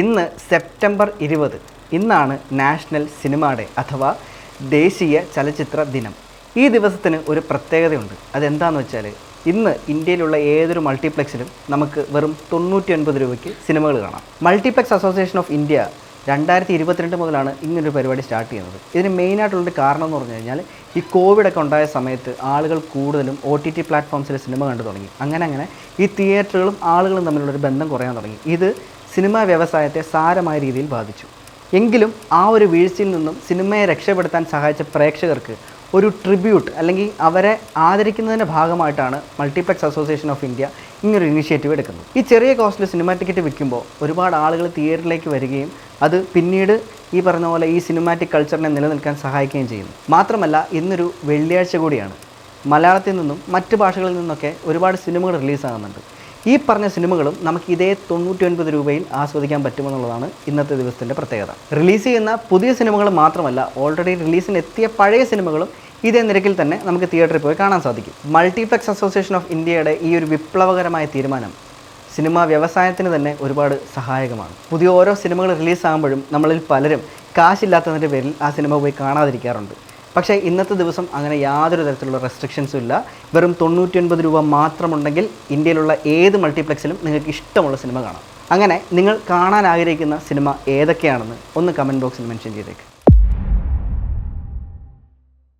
ഇന്ന് സെപ്റ്റംബർ ഇരുപത്. ഇന്നാണ് നാഷണൽ സിനിമ ഡേ അഥവാ ദേശീയ ചലച്ചിത്ര ദിനം. ഈ ദിവസത്തിന് ഒരു പ്രത്യേകതയുണ്ട്. അതെന്താണെന്ന് വെച്ചാൽ ഇന്ന് ഇന്ത്യയിലുള്ള ഏതൊരു മൾട്ടിപ്ലക്സിലും നമുക്ക് വെറും തൊണ്ണൂറ്റി ഒൻപത് രൂപയ്ക്ക് സിനിമകൾ കാണാം. മൾട്ടിപ്ലക്സ് അസോസിയേഷൻ ഓഫ് ഇന്ത്യ രണ്ടായിരത്തി ഇരുപത്തിരണ്ട് മുതലാണ് ഇങ്ങനൊരു പരിപാടി സ്റ്റാർട്ട് ചെയ്യുന്നത്. ഇതിന് മെയിനായിട്ടുള്ളൊരു കാരണം എന്ന് പറഞ്ഞു കഴിഞ്ഞാൽ ഈ കോവിഡൊക്കെ ഉണ്ടായ സമയത്ത് ആളുകൾ കൂടുതലും ഒ ടി ടി പ്ലാറ്റ്ഫോംസിൽ സിനിമ കണ്ടു തുടങ്ങി. അങ്ങനെ അങ്ങനെ ഈ തിയേറ്ററുകളും ആളുകളും തമ്മിലുള്ളൊരു ബന്ധം കുറയാൻ തുടങ്ങി. ഇത് സിനിമാ വ്യവസായത്തെ സാരമായ രീതിയിൽ ബാധിച്ചു. എങ്കിലും ആ ഒരു വീഴ്ചയിൽ നിന്നും സിനിമയെ രക്ഷപ്പെടുത്താൻ സഹായിച്ച പ്രേക്ഷകർക്ക് ഒരു ട്രിബ്യൂട്ട് അല്ലെങ്കിൽ അവരെ ആദരിക്കുന്നതിന്റെ ഭാഗമായിട്ടാണ് മൾട്ടിപ്ലക്സ് അസോസിയേഷൻ ഓഫ് ഇന്ത്യ ഇങ്ങനൊരു ഇനിഷ്യേറ്റീവ് എടുക്കുന്നത്. ഈ ചെറിയ കോസ്റ്റിൽ സിനിമ ടിക്കറ്റ് വിൽക്കുമ്പോൾ ഒരുപാട് ആളുകൾ തിയേറ്ററിലേക്ക് വരികയും അത് പിന്നീട് ഈ പറഞ്ഞ പോലെ ഈ സിനിമാറ്റിക് കൾച്ചറിനെ നിലനിൽക്കാൻ സഹായിക്കുകയും ചെയ്യുന്നു. മാത്രമല്ല ഇന്നൊരു വെള്ളിയാഴ്ച കൂടിയാണ്. മലയാളത്തിൽ നിന്നും മറ്റ് ഭാഷകളിൽ നിന്നൊക്കെ ഒരുപാട് സിനിമകൾ റിലീസാകുന്നുണ്ട്. ഈ പറഞ്ഞ സിനിമകളും നമുക്ക് ഇതേ തൊണ്ണൂറ്റി ഒൻപത് രൂപയിൽ ആസ്വദിക്കാൻ പറ്റുമെന്നുള്ളതാണ് ഇന്നത്തെ ദിവസത്തിന്റെ പ്രത്യേകത. റിലീസ് ചെയ്യുന്ന പുതിയ സിനിമകൾ മാത്രമല്ല ഓൾറെഡി റിലീസിന് എത്തിയ പഴയ സിനിമകളും ഇതേ നിരക്കിൽ തന്നെ നമുക്ക് തിയേറ്ററിൽ പോയി കാണാൻ സാധിക്കും. മൾട്ടിപ്ലക്സ് അസോസിയേഷൻ ഓഫ് ഇന്ത്യയുടെ ഈ ഒരു വിപ്ലവകരമായ തീരുമാനം സിനിമാ വ്യവസായത്തിന് തന്നെ ഒരുപാട് സഹായകമാണ്. പുതിയ ഓരോ സിനിമകൾ റിലീസ് ആകുമ്പോഴും നമ്മളിൽ പലരും കാശില്ലാത്തതിന്റെ പേരിൽ ആ സിനിമ പോയി കാണാതിരിക്കാറുണ്ട്. പക്ഷേ ഇന്നത്തെ ദിവസം അങ്ങനെ യാതൊരു തരത്തിലുള്ള റെസ്ട്രിക്ഷൻസും ഇല്ല. വെറും തൊണ്ണൂറ്റി രൂപ മാത്രമുണ്ടെങ്കിൽ ഇന്ത്യയിലുള്ള ഏത് മൾട്ടിപ്ലക്സിലും നിങ്ങൾക്ക് ഇഷ്ടമുള്ള സിനിമ കാണാം. അങ്ങനെ നിങ്ങൾ കാണാൻ ആഗ്രഹിക്കുന്ന സിനിമ ഏതൊക്കെയാണെന്ന് ഒന്ന് കമന്റ് ബോക്സിൽ മെൻഷൻ ചെയ്തേക്ക്.